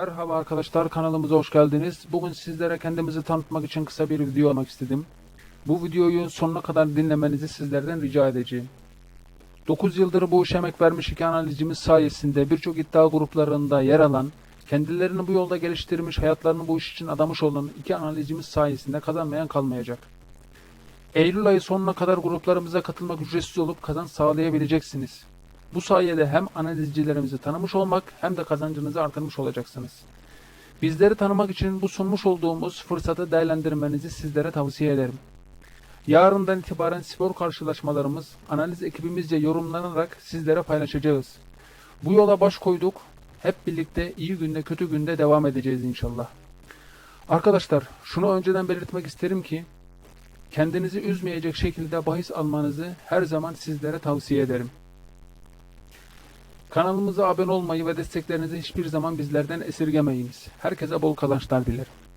Merhaba arkadaşlar kanalımıza hoş geldiniz. Bugün sizlere kendimizi tanıtmak için kısa bir video almak istedim. Bu videoyu sonuna kadar dinlemenizi sizlerden rica edeceğim. 9 yıldır bu işe emek vermiş iki analizcimiz sayesinde birçok iddia gruplarında yer alan, kendilerini bu yolda geliştirmiş, hayatlarını bu iş için adamış olan iki analizcimiz sayesinde kazanmayan kalmayacak. Eylül ayı sonuna kadar gruplarımıza katılmak ücretsiz olup kazanç sağlayabileceksiniz. Bu sayede hem analizcilerimizi tanımış olmak hem de kazancınızı artırmış olacaksınız. Bizleri tanımak için bu sunmuş olduğumuz fırsatı değerlendirmenizi sizlere tavsiye ederim. Yarından itibaren spor karşılaşmalarımız analiz ekibimizce yorumlanarak sizlere paylaşacağız. Bu yola baş koyduk. Hep birlikte iyi günde kötü günde devam edeceğiz inşallah. Arkadaşlar şunu önceden belirtmek isterim ki kendinizi üzmeyecek şekilde bahis almanızı her zaman sizlere tavsiye ederim. Kanalımıza abone olmayı ve desteklerinizi hiçbir zaman bizlerden esirgemeyiniz. Herkese bol kazançlar dilerim.